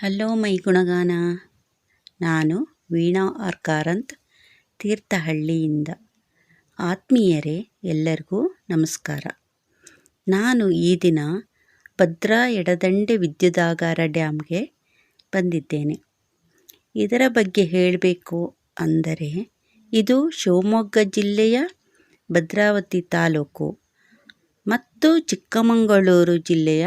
Hello my ಗುಣಗಾನ. ನಾನು Veena R Karanth ತೀರ್ಥಹಳ್ಳಿಯಿಂದ. ಆತ್ಮೀಯರೇ, ಎಲ್ಲರಿಗೂ ನಮಸ್ಕಾರ. ನಾನು ಈ ದಿನ ಭದ್ರಾ ಎಡದಂಡೆ ವಿದ್ಯುದಾಗಾರ ಡ್ಯಾಮ್ಗೆ ಬಂದಿದ್ದೇನೆ. ಇದರ ಬಗ್ಗೆ ಹೇಳಬೇಕು ಅಂದರೆ, ಇದು ಶಿವಮೊಗ್ಗ ಜಿಲ್ಲೆಯ ಭದ್ರಾವತಿ ತಾಲೂಕು ಮತ್ತು ಚಿಕ್ಕಮಗಳೂರು ಜಿಲ್ಲೆಯ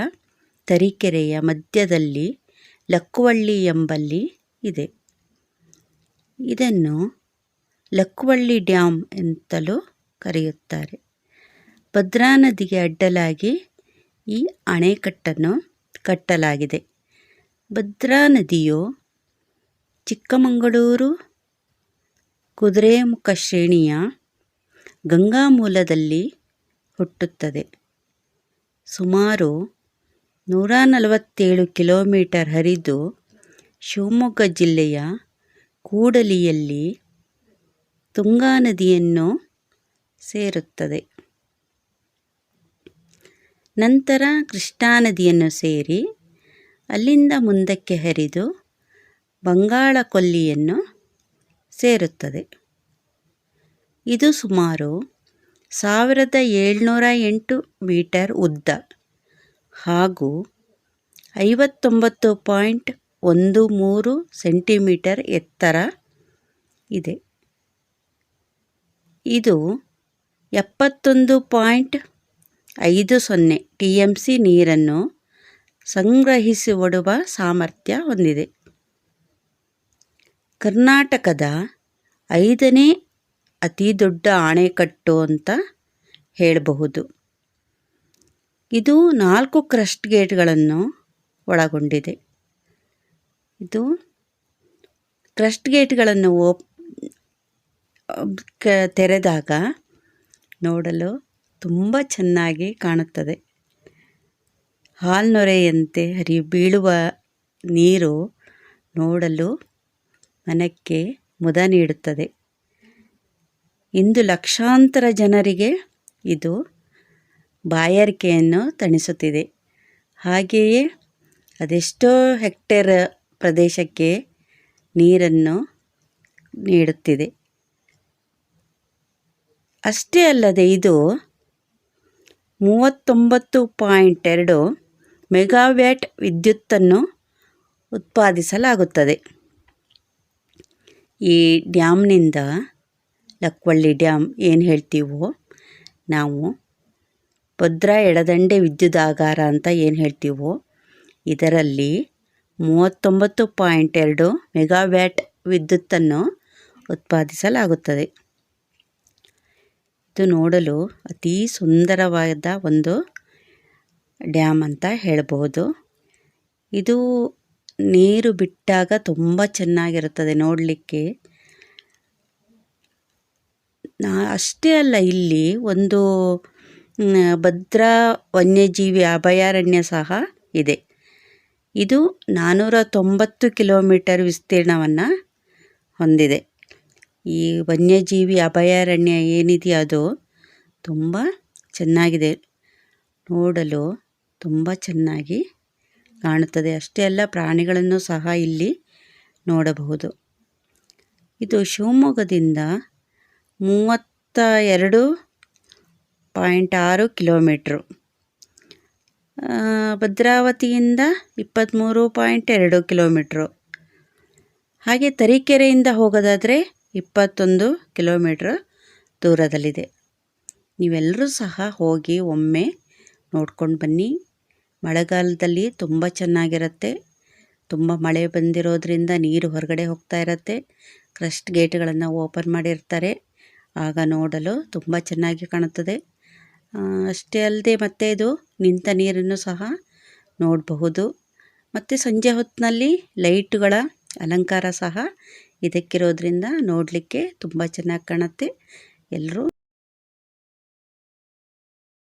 ತರೀಕೆರೆಯ ಮಧ್ಯದಲ್ಲಿ ಲಕ್ಕುವಳ್ಳಿ ಎಂಬಲ್ಲಿ ಇದೆ. ಇದನ್ನು ಲಕ್ಕುವಳ್ಳಿ ಡ್ಯಾಮ್ ಎಂತಲೂ ಕರೆಯುತ್ತಾರೆ. ಭದ್ರಾ ನದಿಗೆ ಅಡ್ಡಲಾಗಿ ಈ ಅಣೆಕಟ್ಟನ್ನು ಕಟ್ಟಲಾಗಿದೆ. ಭದ್ರಾ ನದಿಯು ಚಿಕ್ಕಮಗಳೂರು ಕುದುರೆಮುಖ ಶ್ರೇಣಿಯ ಗಂಗಾ ಮೂಲದಲ್ಲಿ ಹುಟ್ಟುತ್ತದೆ. ಸುಮಾರು ನೂರ ನಲವತ್ತೇಳು ಕಿಲೋಮೀಟರ್ ಹರಿದು ಶಿವಮೊಗ್ಗ ಜಿಲ್ಲೆಯ ಕೂಡಲಿಯಲ್ಲಿ ತುಂಗಾ ನದಿಯನ್ನು ಸೇರುತ್ತದೆ. ನಂತರ ಕೃಷ್ಣಾ ನದಿಯನ್ನು ಸೇರಿ ಅಲ್ಲಿಂದ ಮುಂದಕ್ಕೆ ಹರಿದು ಬಂಗಾಳ ಕೊಲ್ಲಿಯನ್ನು ಸೇರುತ್ತದೆ. ಇದು ಸುಮಾರು ಸಾವಿರದ ಏಳ್ನೂರ ಎಂಟು ಮೀಟರ್ ಉದ್ದ. ಹಾಗೂ ಐವತ್ತೊಂಬತ್ತು ಪಾಯಿಂಟ್ ಒಂದು ಮೂರು ಸೆಂಟಿಮೀಟರ್ ಎತ್ತರ ಇದೆ. ಇದು ಎಪ್ಪತ್ತೊಂದು ಪಾಯಿಂಟ್ ಐದು ಸೊನ್ನೆ ಟಿ ಎಂ ಸಿ ನೀರನ್ನು ಸಂಗ್ರಹಿಸಿ ಒಡುವ ಸಾಮರ್ಥ್ಯ ಹೊಂದಿದೆ. ಕರ್ನಾಟಕದ ಐದನೇ ಅತಿ ದೊಡ್ಡ ಅಣೆಕಟ್ಟು ಅಂತ ಹೇಳಬಹುದು. ಇದು ನಾಲ್ಕು ಕ್ರಸ್ಟ್ ಗೇಟ್ಗಳನ್ನು ಒಳಗೊಂಡಿದೆ. ಇದು ಕ್ರಸ್ಟ್ ಗೇಟ್ಗಳನ್ನು ಓಪ್ ತೆರೆದಾಗ ನೋಡಲು ತುಂಬ ಚೆನ್ನಾಗಿ ಕಾಣುತ್ತದೆ. ಹಾಲ್ನೊರೆಯಂತೆ ಹರಿ, ಬೀಳುವ ನೀರು ನೋಡಲು ಮನಕ್ಕೆ ಮುದ ನೀಡುತ್ತದೆ. ಇಂದು ಲಕ್ಷಾಂತರ ಜನರಿಗೆ ಇದು ಬಾಯಾರಿಕೆಯನ್ನು ತಣಿಸುತ್ತಿದೆ. ಹಾಗೆಯೇ ಅದೆಷ್ಟೋ ಹೆಕ್ಟೇರ್ ಪ್ರದೇಶಕ್ಕೆ ನೀರನ್ನು ನೀಡುತ್ತಿದೆ. ಅಷ್ಟೇ ಅಲ್ಲದೆ ಇದು ಮೂವತ್ತೊಂಬತ್ತು ಪಾಯಿಂಟ್ ಎರಡು ಮೆಗಾವ್ಯಾಟ್ ವಿದ್ಯುತ್ತನ್ನು ಉತ್ಪಾದಿಸಲಾಗುತ್ತದೆ. ಈ ಡ್ಯಾಮ್ನಿಂದ ಲಕ್ವಳ್ಳಿ ಡ್ಯಾಮ್ ಏನು ಹೇಳ್ತೀವೋ ನಾವು ಭದ್ರಾ ಎಡದಂಡೆ ವಿದ್ಯುದಾಗಾರ ಅಂತ ಏನು ಹೇಳ್ತೀವೋ, ಇದರಲ್ಲಿ ಮೂವತ್ತೊಂಬತ್ತು ಪಾಯಿಂಟ್ ಎರಡು ಮೆಗಾವ್ಯಾಟ್ ವಿದ್ಯುತ್ತನ್ನು ಉತ್ಪಾದಿಸಲಾಗುತ್ತದೆ. ಇದು ನೋಡಲು ಅತೀ ಸುಂದರವಾದ ಒಂದು ಡ್ಯಾಮ್ ಅಂತ ಹೇಳಬಹುದು ಇದು ನೀರು ಬಿಟ್ಟಾಗ ತುಂಬ ಚೆನ್ನಾಗಿರುತ್ತದೆ ನೋಡಲಿಕ್ಕೆ. ನಾ ಅಷ್ಟೇ ಅಲ್ಲ, ಇಲ್ಲಿ ಒಂದು ಭದ್ರಾ ವನ್ಯಜೀವಿ ಅಭಯಾರಣ್ಯ ಸಹ ಇದೆ. ಇದು ನಾನ್ನೂರ ತೊಂಬತ್ತು ಕಿಲೋಮೀಟರ್ ವಿಸ್ತೀರ್ಣವನ್ನು ಹೊಂದಿದೆ. ಈ ವನ್ಯಜೀವಿ ಅಭಯಾರಣ್ಯ ಏನಿದೆಯೋ ಅದು ತುಂಬ ಚೆನ್ನಾಗಿದೆ. ನೋಡಲು ತುಂಬ ಚೆನ್ನಾಗಿ ಕಾಣುತ್ತದೆ. ಅಷ್ಟೇ ಅಲ್ಲ, ಪ್ರಾಣಿಗಳನ್ನು ಸಹ ಇಲ್ಲಿ ನೋಡಬಹುದು. ಇದು ಶಿವಮೊಗ್ಗದಿಂದ ಮೂವತ್ತ ಎರಡು ಪಾಯಿಂಟ್ ಆರು ಕಿಲೋಮೀಟ್ರು. ಭದ್ರಾವತಿಯಿಂದ ಇಪ್ಪತ್ತ್ಮೂರು ಪಾಯಿಂಟ್ ಎರಡು ಕಿಲೋಮೀಟ್ರು. ಹಾಗೆ ತರೀಕೆರೆಯಿಂದ ಹೋಗೋದಾದರೆ ಇಪ್ಪತ್ತೊಂದು ಕಿಲೋಮೀಟ್ರ್ ದೂರದಲ್ಲಿದೆ. ನೀವೆಲ್ಲರೂ ಸಹ ಹೋಗಿ ಒಮ್ಮೆ ನೋಡ್ಕೊಂಡು ಬನ್ನಿ. ಮಳೆಗಾಲದಲ್ಲಿ ತುಂಬ ಚೆನ್ನಾಗಿರುತ್ತೆ. ತುಂಬ ಮಳೆ ಬಂದಿರೋದ್ರಿಂದ ನೀರು ಹೊರಗಡೆ ಹೋಗ್ತಾ ಇರುತ್ತೆ. ಕ್ರಸ್ಟ್ ಗೇಟ್ಗಳನ್ನು ಓಪನ್ ಮಾಡಿರ್ತಾರೆ. ಆಗ ನೋಡಲು ತುಂಬ ಚೆನ್ನಾಗಿ ಕಾಣುತ್ತದೆ. ಅಷ್ಟೇ ಅಲ್ಲದೆ ಮತ್ತೆ ಇದು ನಿಂತ ನೀರನ್ನು ಸಹ ನೋಡಬಹುದು. ಮತ್ತು ಸಂಜೆ ಹೊತ್ತಿನಲ್ಲಿ ಲೈಟ್ಗಳ ಅಲಂಕಾರ ಸಹ ಇದಕ್ಕಿರೋದ್ರಿಂದ ನೋಡಲಿಕ್ಕೆ ತುಂಬ ಚೆನ್ನಾಗಿ ಕಾಣುತ್ತೆ. ಎಲ್ಲರೂ